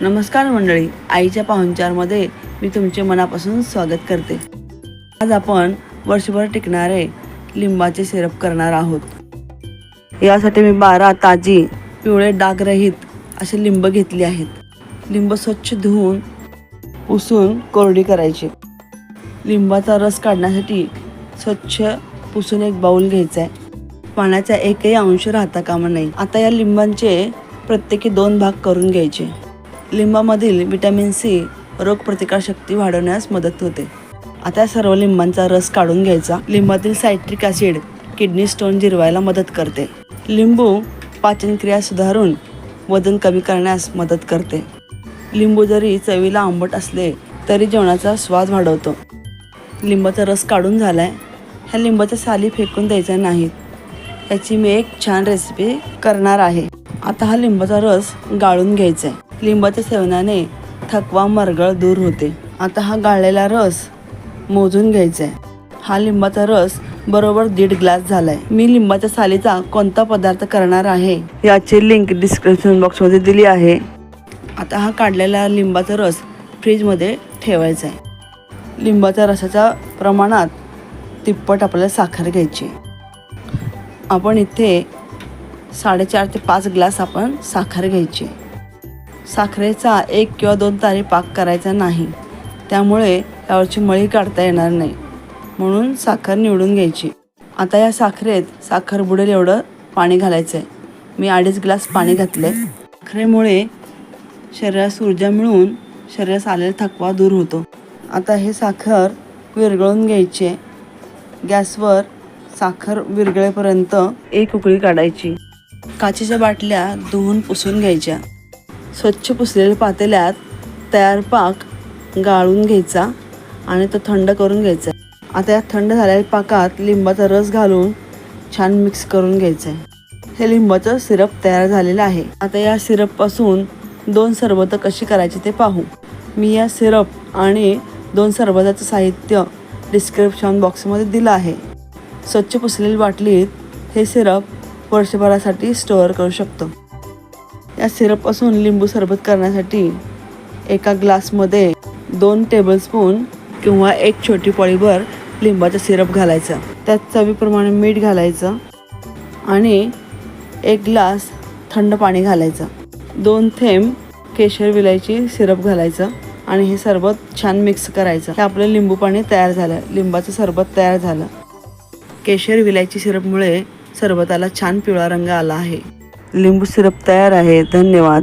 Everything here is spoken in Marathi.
नमस्कार मंडळी आईच्या पाहुणचारमध्ये मी तुमचे मनापासून स्वागत करते. आज आपण वर्षभर टिकणारे लिंबाचे सिरप करणार आहोत. यासाठी मी बारा ताजी पिवळे डागरहित असे लिंब घेतली आहेत. लिंब स्वच्छ धुवून पुसून कोरडी करायची. लिंबाचा रस काढण्यासाठी स्वच्छ पुसून एक बाऊल घ्यायचा आहे. पाण्याचा एकही अंश राहता कामा नये. आता या लिंबांचे प्रत्येकी दोन भाग करून घ्यायचे. लिंबामधील विटॅमिन सी रोगप्रतिकारशक्ती वाढवण्यास मदत होते. आता सर्व लिंबांचा रस काढून घ्यायचा. लिंबातील सायट्रिक ॲसिड किडनी स्टोन जिरवायला मदत करते. लिंबू पाचनक्रिया सुधारून वजन कमी करण्यास मदत करते. लिंबू जरी चवीला आंबट असले तरी जेवणाचा स्वाद वाढवतो. लिंबाचा रस काढून झाला आहे ह्या लिंबाच्या साली फेकून द्यायच्या नाहीत याची मी एक छान रेसिपी करणार आहे. आता हा लिंबाचा रस गाळून घ्यायचा आहे लिंबाच्या सेवनाने थकवा मरगळ दूर होते. आता हा गाळलेला रस मोजून घ्यायचा आहे हा लिंबाचा रस बरोबर दीड ग्लास झालाय. मी लिंबाच्या सालीचा कोणता पदार्थ करणार आहे याची लिंक डिस्क्रिप्शन बॉक्समध्ये दिली आहे. आता हा काढलेला लिंबाचा रस फ्रीजमध्ये ठेवायचा आहे लिंबाच्या रसाच्या प्रमाणात तिप्पट आपल्याला साखर घ्यायची. आपण इथे साडेचार ते पाच ग्लास आपण साखर घ्यायची. साखरेचा एक किंवा दोन तारी पाक करायचा नाही. त्यामुळे यावरची मळी काढता येणार नाही. म्हणून साखर निवडून घ्यायची. आता या साखरेत साखर बुडेल एवढं पाणी घालायचं आहे मी अडीच ग्लास पाणी घातलं आहे साखरेमुळे शरीरास ऊर्जा मिळून शरीरास आलेला थकवा दूर होतो. आता हे साखर विरघळून घ्यायचे. गॅसवर साखर विरघळेपर्यंत एक उकळी काढायची. काचेच्या बाटल्या धुवून पुसून घ्यायच्या. स्वच्छ पुसलेल्या पातेल्यात तयार पाक गाळून घ्यायचा आणि तो थंड करून घ्यायचा. आता या थंड झालेल्या पाकात लिंबाचा रस घालून छान मिक्स करून घ्यायचं आहे हे लिंबाचं सिरप तयार झालेलं आहे. आता या सिरपपासून दोन सरबतं कशी करायची ते पाहू. मी या सिरप आणि दोन सरबताचं साहित्य डिस्क्रिप्शन बॉक्समध्ये दिलं आहे. स्वच्छ पुसलेली बाटलीत हे सिरप वर्षभरासाठी स्टोअर करू शकतो. या सिरपपासून लिंबू सरबत करण्यासाठी एका ग्लासमध्ये दोन टेबलस्पून किंवा एक छोटी पळीभर लिंबाचा सिरप घालायचा. त्यात चवीप्रमाणे मीठ घालायचं आणि एक ग्लास थंड पाणी घालायचं. दोन थेंब केशर विलायची सिरप घालायचं आणि हे सरबत छान मिक्स करायचं. हे आपलं लिंबू पाणी तयार झालं. लिंबाचं सरबत तयार झालं. केशर विलायची सिरपमुळे सरबताला छान पिवळा रंग आला आहे. लिंबू सिरप तयार आहे. धन्यवाद.